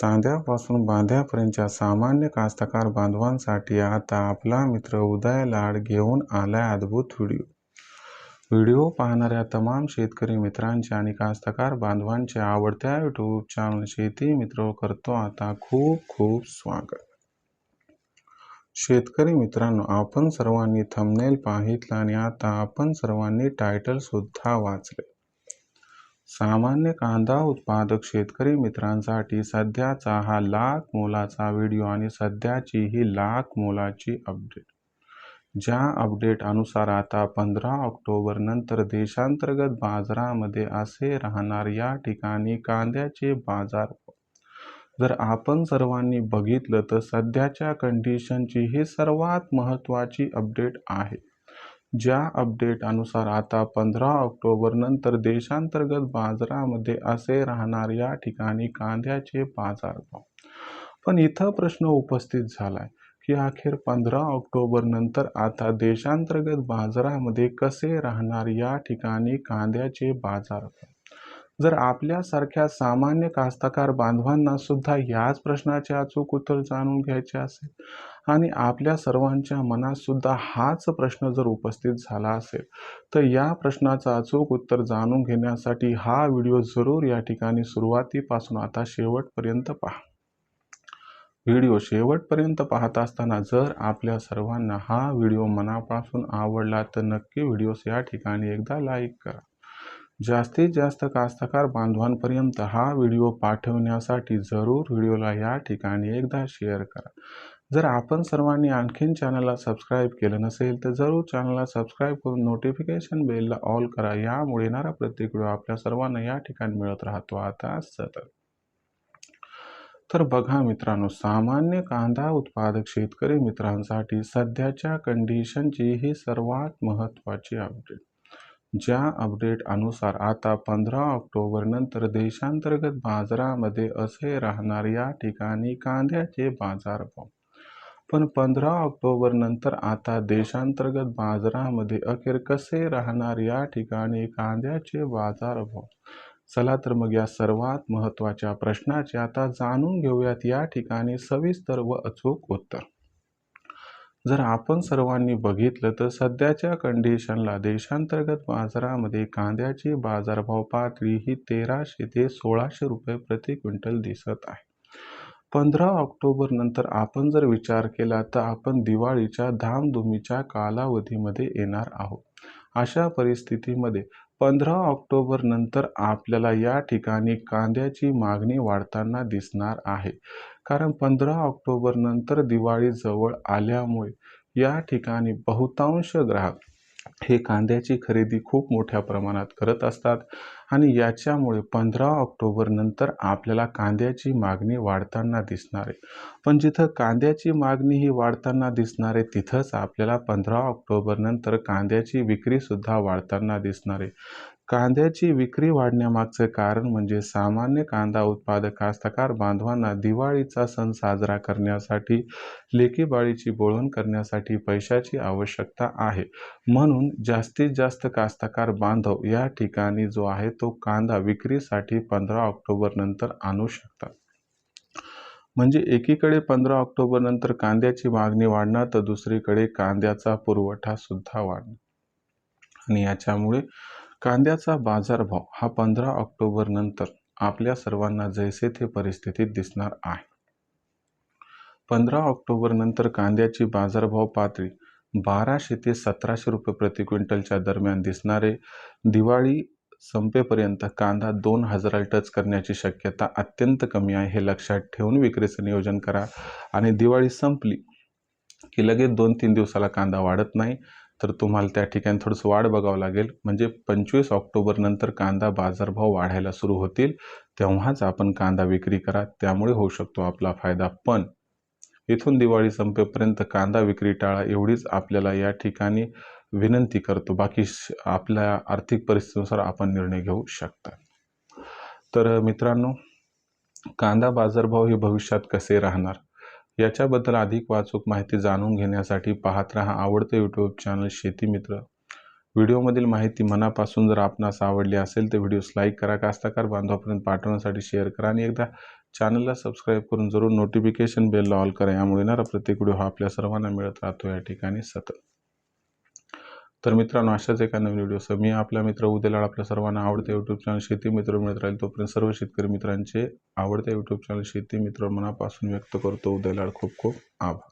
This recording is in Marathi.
चांद्यापासून बांध्यापर्यंतच्या सामान्य कास्तकार बांधवांसाठी आता आपला मित्र उदय लाड घेऊन आलाय अद्भुत व्हिडिओ. व्हिडिओ पाहणाऱ्या तमाम शेतकरी मित्रांचे आणि कास्तकार बांधवांचे आवडत्या यूट्यूब चॅनल शेती मित्र करतो आता खूप खूप स्वागत. शेतकरी मित्रांनो आपण सर्वांनी थंबनेल पाहितला आणि आता आपण सर्वांनी टायटल सुद्धा वाचले सामान्य कांदा उत्पादक शेतकरी मित्रांसाठी सध्याचा हा लाख मोलाचा व्हिडिओ आणि सध्याची ही लाख मोलाची अपडेट. ज्या अपडेट अनुसार आता पंधरा ऑक्टोबर नंतर देशांतर्गत बाजारामध्ये असे राहणार या ठिकाणी कांद्याचे बाजार जर आपण सर्वांनी बघितलं तर सध्याच्या कंडिशनची ही सर्वात महत्त्वाची अपडेट आहे. ज्या अपडेट अनुसार आता पंधरा ऑक्टोबर नंतर देशांतर्गत बाजारामध्ये असे राहणार या ठिकाणी कांद्याचे बाजारभाव पण इथं प्रश्न उपस्थित झालाय की अखेर पंधरा ऑक्टोबर नंतर आता देशांतर्गत बाजारामध्ये कसे राहणार या ठिकाणी कांद्याचे बाजारभाव जर आपल्यासारख्या सामान्य कास्तकार बांधवांना सुद्धा याच प्रश्नाचे अचूक उत्तर जाणून घ्यायचे असेल आणि आपल्या सर्वांच्या मनात सुद्धा हाच प्रश्न जर उपस्थित झाला असेल तर या प्रश्नाचं अचूक उत्तर जाणून घेण्यासाठी हा व्हिडिओ जरूर या ठिकाणी सुरुवातीपासून आता शेवटपर्यंत पहा. व्हिडिओ शेवटपर्यंत पाहत असताना जर आपल्या सर्वांना हा व्हिडिओ मनापासून आवडला तर नक्की व्हिडिओस या ठिकाणी एकदा लाईक करा. जास्तीत जास्त कास्तकार बांधवांपर्यंत हा व्हिडिओ पाठवण्यासाठी जरूर व्हिडिओला या ठिकाणी एकदा शेअर करा. जर आपण सर्वांनी आणखीन चॅनलला सबस्क्राईब केलं नसेल तर जरूर चॅनलला सबस्क्राईब करून नोटिफिकेशन बेलला ऑल करा. यामुळे येणारा प्रत्येक व्हिडिओ आपल्या सर्वांना या ठिकाणी मिळत राहतो. आता सतत. तर बघा मित्रांनो सामान्य कांदा उत्पादक शेतकरी मित्रांसाठी सध्याच्या कंडिशनची ही सर्वात महत्त्वाची अपडेट ज्या अपडेट अनुसार आता पंधरा ऑक्टोबर नंतर देशांतर्गत बाजारामध्ये असे राहणार या ठिकाणी कांद्याचे बाजारभाव पण पंधरा ऑक्टोबर नंतर आता देशांतर्गत बाजारामध्ये अखेर कसे राहणार या ठिकाणी कांद्याचे बाजारभाव चला तर मग या सर्वात महत्त्वाच्या प्रश्नाचे आता जाणून घेऊयात या ठिकाणी सविस्तर व अचूक उत्तर. जर आपण सर्वांनी बघितलं तर सध्याच्या कंडिशनला देशांतर्गत बाजारामध्ये कांद्याची बाजारभाव पातळी ही तेराशे ते सोळाशे रुपये प्रति क्विंटल दिसत आहे. पंधरा ऑक्टोबर नंतर आपण जर विचार केला तर आपण दिवाळीच्या धामधुमीच्या कालावधीमध्ये येणार आहोत. अशा परिस्थितीमध्ये पंधरा ऑक्टोबर नंतर आपल्याला या ठिकाणी कांद्याची मागणी वाढताना दिसणार आहे. कारण पंधरा ऑक्टोबर नंतर दिवाळी जवळ आल्यामुळे या ठिकाणी बहुतांश ग्राहक हे कांद्याची खरेदी खूप मोठ्या प्रमाणात करत असतात आणि याच्यामुळे पंधरा ऑक्टोबर नंतर आपल्याला कांद्याची मागणी वाढताना दिसणार. आहे पण जिथं कांद्याची मागणी ही वाढताना दिसणार आहे तिथंच आपल्याला पंधरा ऑक्टोबर नंतर कांद्याची विक्रीसुद्धा वाढताना दिसणार. आहे कांद्याची विक्री वाढण्यामागचं कारण म्हणजे सामान्य कांदा उत्पादक कास्तकार बांधवांना दिवाळीचा सण साजरा करण्यासाठी लेकीबाळीची बोळवण करण्यासाठी पैशाची आवश्यकता आहे. म्हणून जास्तीत जास्त कास्तकार बांधव या ठिकाणी जो आहे तो कांदा विक्रीसाठी पंधरा ऑक्टोबर नंतर आणू शकतात. म्हणजे एकीकडे पंधरा ऑक्टोबर नंतर कांद्याची मागणी वाढणार तर दुसरीकडे कांद्याचा पुरवठा सुद्धा वाढणार. आणि याच्यामुळे कांद्याचा बाजारभाव हा पंधरा ऑक्टोबर नंतर आपल्या सर्वांना जैसे ते परिस्थितीत दिसणार आहे. पंधरा ऑक्टोबर नंतर कांद्याची बाजारभाव पातळी बाराशे ते सतराशे रुपये प्रति क्विंटलच्या दरम्यान दिसणारे. दिवाळी संपेपर्यंत कांदा दोन हजाराला टच करण्याची शक्यता अत्यंत कमी आहे हे लक्षात ठेवून विक्रीचं नियोजन करा. आणि दिवाळी संपली की लगेच दोन तीन दिवसाला कांदा वाढत नाही. तर तुम्हाला त्या ठिकाणी थोडंसं वाढ बघावं लागेल. म्हणजे पंचवीस ऑक्टोबरनंतर कांदा बाजारभाव वाढायला सुरू होतील. तेव्हाच आपण कांदा विक्री करा. त्यामुळे होऊ शकतो आपला फायदा. पण इथून दिवाळी संपेपर्यंत कांदा विक्री टाळा एवढीच आपल्याला या ठिकाणी विनंती करतो. बाकी आपल्या आर्थिक परिस्थितीनुसार आपण निर्णय घेऊ शकता. तर मित्रांनो कांदा बाजारभाव हे भविष्यात कसे राहणार? याच्याबद्दल अधिक वाचूक माहिती जाणून घेण्यासाठी पाहत राहा आवडते यूट्यूब चॅनल शेतीमित्र व्हिडिओमधील माहिती मनापासून जर आपणास आवडली असेल तर व्हिडिओस लाईक करा कास्तकार बांधवापर्यंत पाठवण्यासाठी शेअर करा आणि एकदा चॅनलला सबस्क्राईब करून जरूर नोटिफिकेशन बेलला ऑल करा. यामुळे येणारा प्रत्येक व्हिडिओ हा आपल्या सर्वांना मिळत राहतो. या ठिकाणी सतत तर मित्रांनो अशाच एका नवीन व्हिडिओसह मी आपला मित्र उद्याला आपल्या सर्वांना आवडते यूट्यूब चॅनल शेती मित्र मिळत राहील तोपर्यंत सर्व शेतकरी मित्रांचे आवडते यूट्यूब चॅनल शेती मित्र मनापासून व्यक्त करतो. उद्याला खूप खूप आभार.